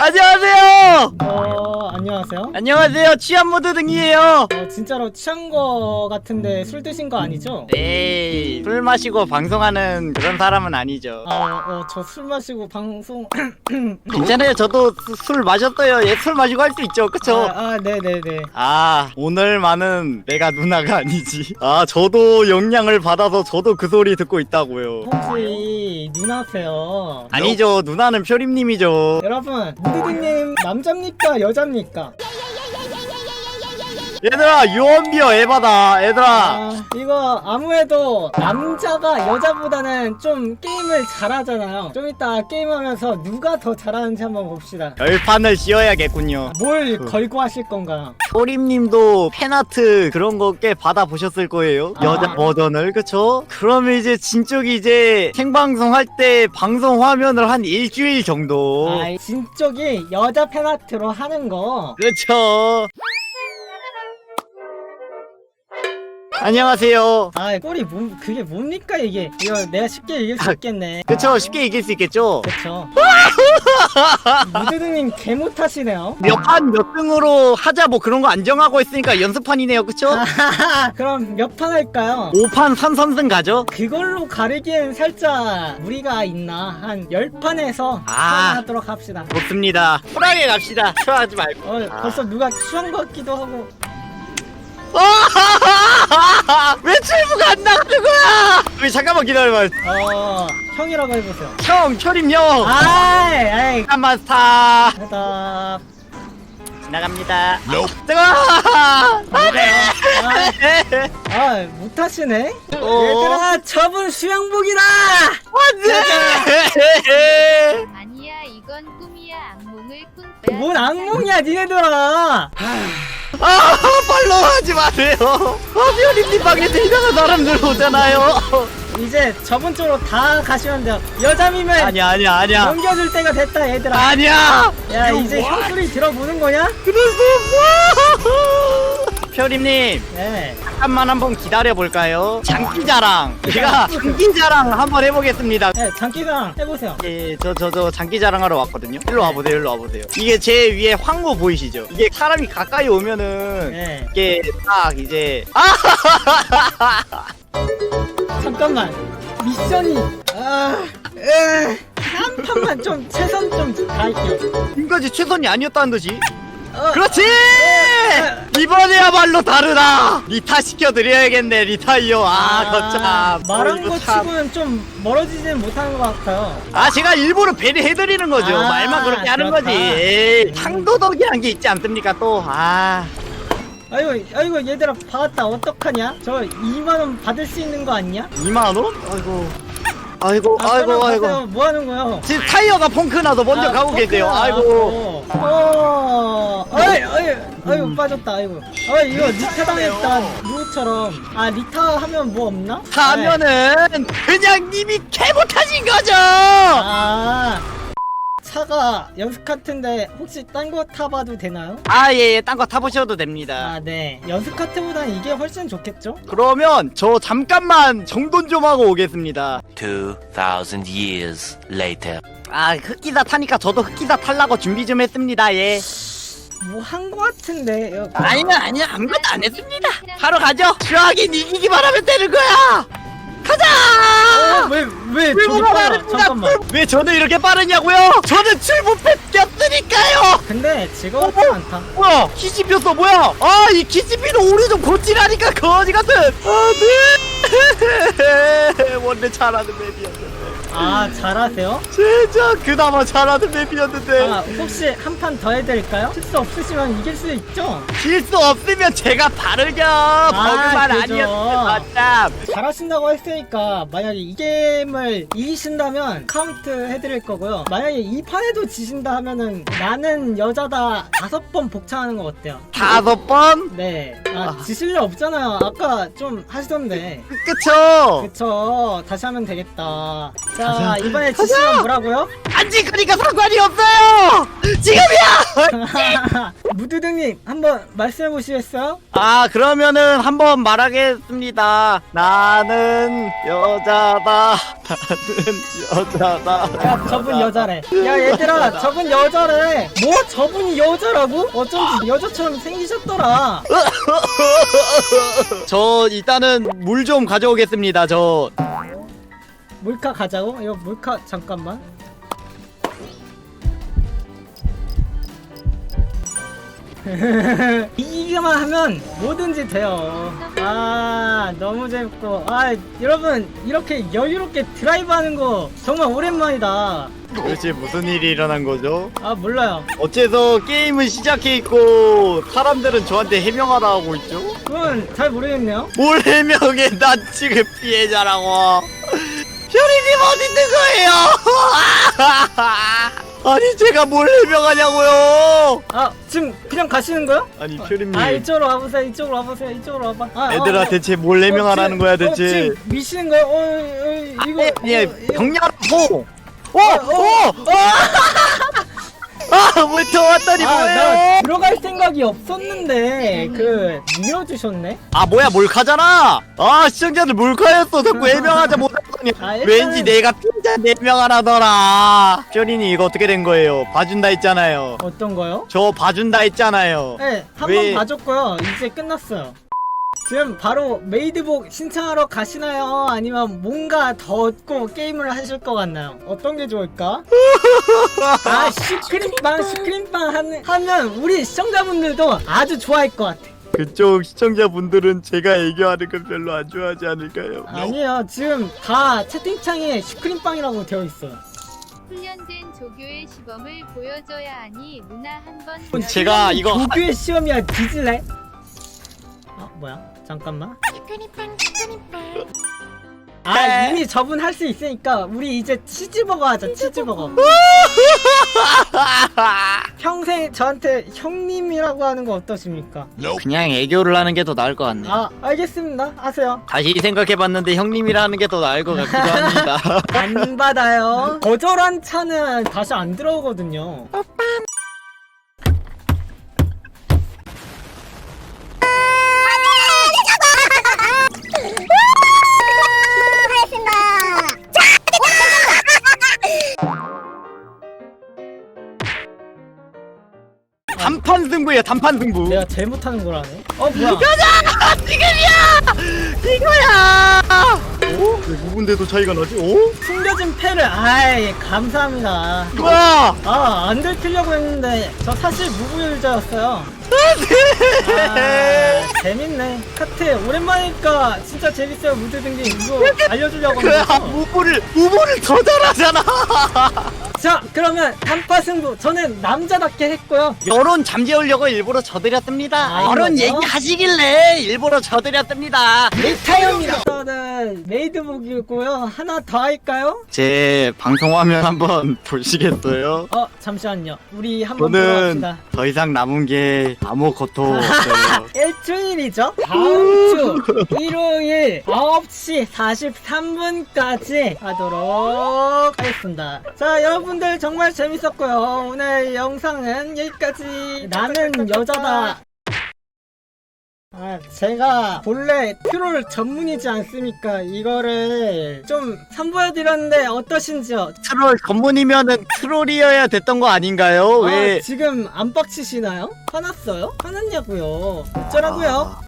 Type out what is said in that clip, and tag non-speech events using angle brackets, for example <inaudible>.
안녕하세요. 어 안녕하세요. 안녕하세요. 취한 모드 등이에요. 어 진짜로 취한 거 같은데 술 드신 거 아니죠? 에이, 술 마시고 방송하는 그런 사람은 아니죠. 아어저 술 마시고 방송 <coughs> 괜찮아요. 저도 수- 술 마셨어요. 예, 술 마시고 할 수 있죠. 그쵸? 아, 아 네네네. 아, 오늘만은 내가 누나가 아니지. 아, 저도 영향을 받아서 저도 그 소리 듣고 있다고요. 혹시 누나세요? 아니죠. 누나는 표림님이죠. 여러분 무드드님 남자입니까 여자입니까? 얘들아, 유언비어 에바다. 얘들아. 아 이거 아무래도 남자가 여자보다는 좀 게임을 잘하잖아요. 좀 이따 게임하면서 누가 더 잘하는지 한번 봅시다. 열판을 씌워야겠군요. 뭘 그- 걸고 하실 건가? 표림님도 팬아트 그런 거 꽤 받아보셨을 거예요. 여자 아. 버전을, 그쵸? 그러면 이제 진쪽이 이제 생방송 할 때 방송 화면을 한 일주일 정도. 아 진쪽이 여자 팬아트로 하는 거. 그렇 안녕하세요. 아 꼬리 뭐 그게 뭡니까 이게? 이거 내가 쉽게 이길 수 있겠네. 그쵸 쉽게 이길 수 있겠죠? 그쵸. <laughs> 무드드님 개 못하시네요. 몇 판 몇 등으로 하자 뭐 그런 거 안정하고 있으니까 연습판이네요 그쵸? 아하하, <laughs> 그럼 몇 판 할까요? 5판 3선승 가죠? 그걸로 가리기엔 살짝 무리가 있나 한 10판에서 아. 하도록 합시다 좋습니다 쿨하게 갑시다 <laughs> 추하지 말고 어, 아. 벌써 누가 취한 것 같기도 하고 <laughs> 왜 출구가 안 나가는 거야? 왜 잠깐만 기다려봐. 어 형이라고 해보세요. 형 초림 형. 아이 아이. 잠깐만 스타 해답. 지나갑니다. 뜨거워. 뭐래요? 아, 아 못하시네? 어. 얘들아 저분 수영복이다! 안돼 <laughs> 건 꿈이야 악몽을 꾼 거야. 뭔 악몽이야 니네들아! 아 팔로우 하지 마세요. 화면이 방에서 이상한 사람들 오잖아요. 이제 저분 쪽으로 다 가시면 돼요. 여자미면 아니야 아니야 아니야. 넘겨줄 때가 됐다 얘들아. 아니야! 야 이제 what? 형 소리 들어보는 거냐? 그래 서 표림님 네 잠깐만 한번 기다려 볼까요? 장기자랑 제가 장기자랑 한번 해보겠습니다. 네, 장기상 해보세요. 예, 저 저 저 장기자랑 하러 왔거든요. 일로 와보세요, 일로 와보세요. 이게 제 위에 황무 보이시죠? 이게 사람이 가까이 오면은 네. 이게 딱 이제 아 <laughs> 잠깐만. 미션이 아, 으, 한 판만 좀 최선 좀 다할게요. 지금까지 최선이 아니었다는 듯이. 어, 그렇지! <laughs> 이번에야말로 다르다! 리타 시켜드려야겠네, 리타이어. 아, 거참. 말한 거 참. 치고는 좀 멀어지지는 못하는 것 같아요. 아 제가 일부러 배려해드리는 거죠 아, 말만 그렇게 하는 그렇다. 거지 에이, 상도덕이란 게 있지 않습니까 또아 아이고, 아이고 얘들아 받았다. 어떡하냐? 저 2만 원 받을 수 있는 거 아니냐? 2만원? 아이고 아이고 아, 아이고 아이고 가세요. 뭐 하는 거요? 지금 타이어가 펑크나서 먼저 아, 가고 계세요. 아이고 어, 어이, 어이, 아이고 빠졌다. 아이고, 어이 이거 리타 당했다. 루처럼. 아 리타 하면 뭐 없나? 하면은 그냥 님이 개못하신 거죠 아 연습 카트인데 혹시 딴 거 타봐도 되나요? 아 예 예. 딴 거 타보셔도 됩니다. 아 네. 연습 카트보단 이게 훨씬 좋겠죠? 그러면 저 잠깐만 정돈 좀 하고 오겠습니다. 2,000 years later. 아 흑기사 타니까 저도 흑기사 탈라고 준비 좀 했습니다 예. 뭐 한 거 같은데. 여- 아니야 아니야. 아무것도 안 했습니다. 바로 가죠. 추하긴 이기기만 하면 되는 거야 가자! 어, 왜, 왜 저기 빨라 잠깐만. 왜 저는 이렇게 빠르냐고요? 저는 출구 뺏겼으니까요! 근데 즐거웠지 어, 않다. 뭐야? 키지피였어 뭐야? 아 이 키지피는 오래 좀 고치라니까 거지 같은! 아 네! <laughs> 원래 잘하는 맵이었는데 아 잘하세요? 진짜 그나마 잘하는 맵이었는데 아 혹시 한 판 더 해드릴까요? 실수 없으시면 이길 수 있죠? 실수 없으면 제가 바르죠 버그만 그죠. 아니었으면 참 잘하신다고 했으니까 만약에 이 게임을 이기신다면 카운트 해드릴 거고요 만약에 이 판에도 지신다 하면은 나는 여자다 다섯 번 복창하는 거 어때요? 다섯 번 네. 아, 아. 지실 일 없잖아요. 아까 좀 하시던데. 그쵸 그쵸. 다시 하면 되겠다. 자 이번에 지시는 뭐라고요? 안 지크니까 상관이 없어요! 지금이야! <laughs> 무드등님 한번 말씀해 보시겠어요? 아 그러면은 한번 말하겠습니다. 나는 여자다. 나는 여자다. 야 저분 여자래. 야 얘들아 저분 여자래. 뭐? 저분이 여자라고? 어쩐지 여자처럼 생기셨더라. <laughs> 저 일단은 물 좀 가져오겠습니다 저 몰카 가자고? 이거 몰카 잠깐만. <laughs> 이기기만 하면 뭐든지 돼요. 아 너무 재밌고. 아 여러분 이렇게 여유롭게 드라이브 하는 거 정말 오랜만이다. 도대체 무슨 일이 일어난 거죠? 아 몰라요. 어째서 게임은 시작해 있고 사람들은 저한테 해명하라 하고 있죠? 그건 잘 모르겠네요. 뭘 해명해? 난 지금 피해자라고 어디 있는 거예요? <laughs> 아니 제가 뭘 해명하냐고요 아 지금 그냥 가시는 거요? 아니 표림님 아 이쪽으로 와보세요 이쪽으로 와보세요 이쪽으로 와봐 아, 얘들아 어, 어. 대체 뭘 해명하라는 어, 거야 지금- 어, 대체 지금 미시는 거예요? 어, 어, 이거 아니 아니 이거- 병렬호 어! 어! <laughs> 아 왜 더 왔더니 아, 나 뭐예요? 들어갈 생각이 없었는데 그 밀어주셨네. 아 뭐야 몰카잖아! 아 시청자들 몰카였어. 자꾸 해명하자 못하더니. 아, 일단은- 왠지 내가 피자 해명하라더라. 쇼린이 이거 어떻게 된 거예요? 봐준다 했잖아요. 어떤 거요? 저 봐준다 했잖아요. 네, 한 왜- 번 봐줬고요. 이제 끝났어요. 지금 바로 메이드복 신청하러 가시나요? 아니면 뭔가 더 얻고 게임을 하실 것 같나요? 어떤 게 좋을까? <laughs> 아 슈크림빵 슈크림빵 하는, 하면 우리 시청자분들도 아주 좋아할 것 같아. 그쪽 시청자분들은 제가 애교하는 걸 별로 안 좋아하지 않을까요? 아니에요. 지금 다 채팅창에 슈크림빵이라고 되어 있어요. 훈련된 조교의 시범을 보여줘야 하니 누나 한번 제가 이거 하- 조교의 시험이야 뒤질래? 아 뭐야? 잠깐만. 아 이미 저분 할 수 있으니까 우리 이제 치즈버거 하자 치즈버거. <laughs> 평생 저한테 형님이라고 하는 거 어떠십니까? 그냥 애교를 하는 게 더 나을 것 같네 요 아 알겠습니다. 하세요. 다시 생각해봤는데 형님이라는 게 더 나을 것 같기도 합니다 안 받아요. <laughs> 거절한 차는 다시 안 들어오거든요. 단판 승부예요 단판 승부 내가 제일 못하는 거라네. 어 뭐야? 이거야 오? 왜 누군데도 차이가 나지? 오? 숨겨진 패를 아이 감사합니다. 와! 아 안 들키려고 했는데 저 사실 무구유자였어요. 아, <laughs> 재밌네. 카트 오랜만이니까 진짜 재밌어요. 무드 등기 이거 알려주려고 그 합니다. 무보를 무보를 더 잘하잖아 자 그러면 단파 승부 저는 남자답게 했고요. 여론 잠재우려고 일부러 저드렸습니다 아, 여론 이거죠? 얘기하시길래 일부러 저드렸습니다 리타이어입니다. 저는 메이드복이고요. 하나 더 할까요? 제 방송 화면 한번 <laughs> 보시겠어요? 어 잠시만요. 우리 한번 저는 들어갑시다. 더 이상 남은 게 아무것도 없어요 <laughs> 일주일이죠? 다음 주 일요일 9시 43분까지 하도록 하겠습니다. 자, 여러분 들 정말 재밌었고요. 오늘 영상은 여기까지. 나는 여자다. 아, 제가 본래 트롤 전문이지 않습니까? 이거를 좀 선보여드렸는데 어떠신지요? 트롤 전문이면은 트롤이어야 됐던 거 아닌가요? 왜 아, 지금 안 빡치시나요? 화났어요? 화났냐고요? 어쩌라고요? 아,